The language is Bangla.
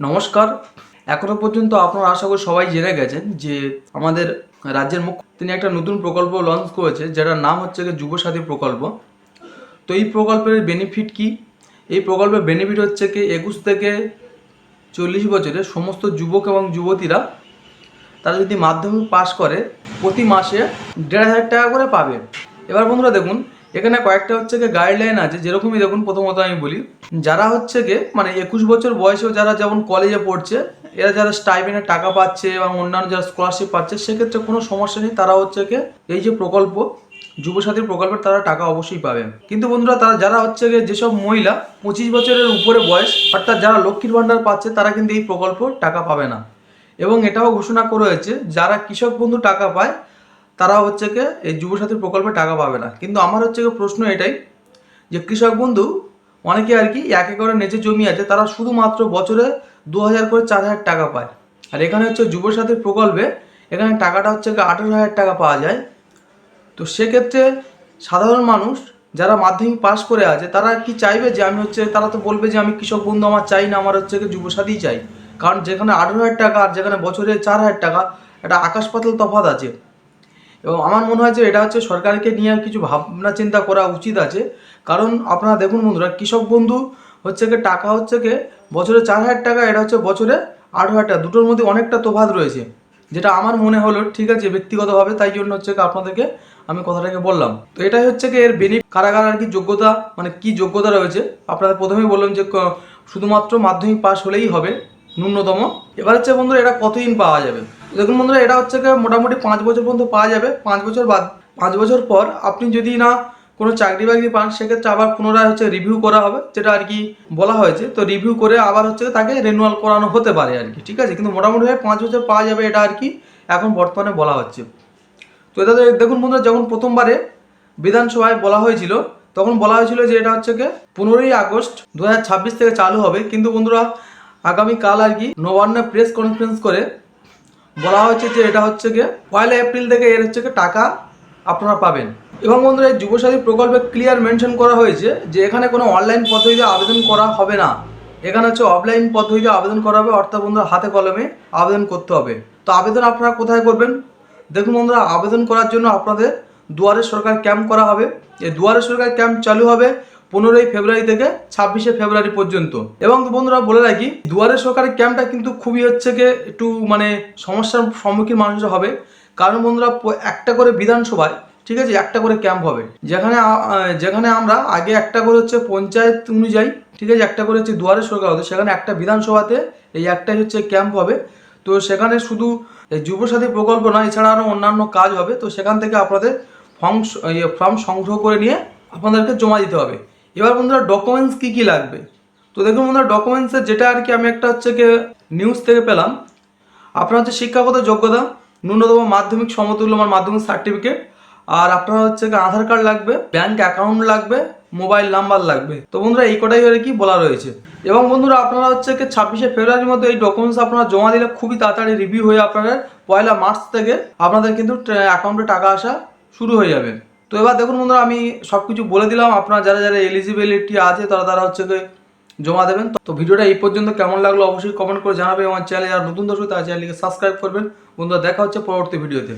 নমস্কার। এখনও পর্যন্ত আপনারা আশা করি সবাই জেনে গেছেন যে আমাদের রাজ্যের মুখ্য তিনি একটা নতুন প্রকল্প লঞ্চ করেছে, যেটার নাম হচ্ছে যুবসাথী প্রকল্প। তো এই প্রকল্পের বেনিফিট কি? এই প্রকল্পের বেনিফিট হচ্ছে কি একুশ থেকে চল্লিশ বছরের সমস্ত যুবক এবং যুবতীরা তারা যদি মাধ্যমিক পাশ করে, প্রতি মাসে দেড় হাজার টাকা করে পাবে। এবার বন্ধুরা দেখুন এখানে কয়েকটা হচ্ছে গিয়ে গাইডলাইন আছে, যেরকমই দেখুন প্রথমত আমি বলি, যারা হচ্ছে গিয়ে মানে একুশ বছর বয়সেও যারা যেমন কলেজে পড়ছে, এরা যারা স্টাইপেন্ডের টাকা পাচ্ছে এবং অন্যান্য যারা স্কলারশিপ পাচ্ছে, সেক্ষেত্রে কোনো সমস্যা নেই, তারা হচ্ছে গিয়ে এই যে প্রকল্প, যুবসাথীর প্রকল্পের তারা টাকা অবশ্যই পাবে। কিন্তু বন্ধুরা, তারা যারা হচ্ছে গিয়ে যেসব মহিলা পঁচিশ বছরের উপরে বয়স, অর্থাৎ যারা লক্ষ্মীর ভাণ্ডার পাচ্ছে, তারা কিন্তু এই প্রকল্প টাকা পাবে না। এবং এটাও ঘোষণা করা হয়েছে, যারা কৃষক বন্ধু টাকা পায় তারা হচ্ছে কি, এই যুবসাথী প্রকল্পে টাকা পাবে না। কিন্তু আমার হচ্ছে গিয়ে প্রশ্ন এটাই যে কৃষক বন্ধু, অনেকে আর কি এক একরে নেচে জমি আছে, তারা শুধুমাত্র বছরে দু হাজার করে চার হাজার টাকা পায়। আর এখানে হচ্ছে যুবসাথী প্রকল্পে এখানে টাকাটা হচ্ছে গিয়ে আঠেরো হাজার টাকা পাওয়া যায়। তো সেক্ষেত্রে সাধারণ মানুষ যারা মাধ্যমিক পাশ করে আছে, তারা কি চাইবে যে আমি হচ্ছে, তারা তো বলবে যে আমি কৃষক বন্ধু আমার চাই না, আমার হচ্ছে যুবসাথী চাই। কারণ যেখানে আঠেরো হাজার টাকা আর যেখানে বছরে চার হাজার টাকা, একটা আকাশ পাতাল তফাৎ আছে। এবং আমার মনে হয় যে এটা হচ্ছে সরকারকে নিয়ে কিছু ভাবনা চিন্তা করা উচিত আছে। কারণ আপনারা দেখুন বন্ধুরা, কৃষক বন্ধু হচ্ছে কি টাকা হচ্ছে কি বছরে চার হাজার টাকা, এটা হচ্ছে বছরে আট হাজার টাকা, দুটোর মধ্যে অনেকটা তফাৎ রয়েছে। যেটা আমার মনে হলো, ঠিক আছে, ব্যক্তিগতভাবে তাই জন্য হচ্ছে আপনাদেরকে আমি কথাটাকে বললাম। তো এটাই হচ্ছে কি এর বেনিফিট কারা কারা আর কি যোগ্যতা মানে কি যোগ্যতা রয়েছে আপনাদের প্রথমেই বললাম যে শুধুমাত্র মাধ্যমিক পাশ হলেই হবে, ন্যূনতম। এবার হচ্ছে বন্ধুরা, এটা কতদিন পাওয়া যাবে? দেখুন বন্ধুরা, এটা হচ্ছে মোটামুটি পাঁচ বছর পর্যন্ত পাওয়া যাবে। পাঁচ বছর বাদ পাঁচ বছর পর আপনি যদি না কোনো চাকরি বাকরি পান, সেক্ষেত্রে আবার পুনরায় হচ্ছে রিভিউ করা হবে, যেটা আর কি বলা হয়েছে। তো রিভিউ করে আবার হচ্ছে তাকে রেনুয়াল করানো হতে পারে আর কি, ঠিক আছে? কিন্তু মোটামুটি পাঁচ বছর পাওয়া যাবে এটা আর কি এখন বর্তমানে বলা হচ্ছে। তো এটা দেখুন বন্ধুরা, যখন প্রথমবারে বিধানসভায় বলা হয়েছিল, তখন বলা হয়েছিল যে এটা হচ্ছে পনেরোই আগস্ট দু হাজার ছাব্বিশ থেকে চালু হবে। কিন্তু বন্ধুরা, আগামীকাল আর কি নবান্নে প্রেস কনফারেন্স করে বলা হয়েছে যে এটা হচ্ছে গিয়ে পয়লা এপ্রিল থেকে এর হচ্ছে গিয়ে টাকা আপনারা পাবেন। এবং বন্ধুরা, এই যুবসাথী প্রকল্পে ক্লিয়ার মেনশন করা হয়েছে যে এখানে কোনো অনলাইন পদ্ধতিতে আবেদন করা হবে না। এখানে হচ্ছে অফলাইন পদ্ধতিতে আবেদন করা হবে, অর্থাৎ বন্ধুরা, হাতে কলমে আবেদন করতে হবে। তো আবেদন আপনারা কোথায় করবেন? দেখুন বন্ধুরা, আবেদন করার জন্য আপনাদের দুয়ারে সরকার ক্যাম্প করা হবে। এই দুয়ারে সরকার ক্যাম্প চালু হবে। পনেরোই ফেব্রুয়ারি থেকে ছাব্বিশে ফেব্রুয়ারি পর্যন্ত। এবং বন্ধুরা বলে রাখি, দুয়ারে সরকারের ক্যাম্পটা কিন্তু খুবই হচ্ছে গিয়ে একটু মানে সমস্যার সম্মুখীন মানুষরা হবে। কারণ বন্ধুরা একটা করে বিধানসভায়, ঠিক আছে, একটা করে ক্যাম্প হবে। যেখানে যেখানে আমরা আগে একটা করে হচ্ছে পঞ্চায়েত অনুযায়ী, ঠিক আছে, একটা করে হচ্ছে দুয়ারে সরকার হতো সেখানে একটা বিধানসভাতে এই একটাই হচ্ছে ক্যাম্প হবে। তো সেখানে শুধু যুবসাথী প্রকল্প নয় এছাড়া আরও অন্যান্য কাজ হবে। তো সেখান থেকে আপনাদের ফর্ম ইয়ে ফর্ম সংগ্রহ করে নিয়ে আপনাদেরকে জমা দিতে হবে। এবার বন্ধুরা ডকুমেন্টস কী কী লাগবে? তো দেখুন বন্ধুরা ডকুমেন্টসের যেটা আর কি আমি একটা হচ্ছে গিয়ে নিউজ থেকে পেলাম, আপনার হচ্ছে শিক্ষাগত যোগ্যতা, ন্যূনতম মাধ্যমিক সমতুল্য আমার মাধ্যমিক সার্টিফিকেট আর আপনার হচ্ছে আধার কার্ড লাগবে ব্যাংক অ্যাকাউন্ট লাগবে মোবাইল নাম্বার লাগবে। তো বন্ধুরা, এই কটাই আর কি বলা রয়েছে। এবং বন্ধুরা, আপনারা হচ্ছে কি ছাব্বিশে ফেব্রুয়ারির মধ্যে এই ডকুমেন্টস আপনারা জমা দিলে খুবই তাড়াতাড়ি রিভিউ হয়ে আপনাদের পয়লা মার্চ থেকে আপনাদের কিন্তু অ্যাকাউন্টে টাকা আসা শুরু হয়ে যাবে। তো এবার দেখুন বন্ধুরা, আমি সব কিছু বলে দিলাম। আপনার যারা যারা এলিজিবিলিটি আছে, তারা তারা হচ্ছে জমা দেবেন। তো ভিডিওটা এই পর্যন্ত কেমন লাগল অবশ্যই কমেন্ট করে জানাবে আমার চ্যানেল আর নতুন দর্শক, তার চ্যানেলকে সাবস্ক্রাইব করবেন। বন্ধুরা, দেখা হচ্ছে পরবর্তী ভিডিওতে।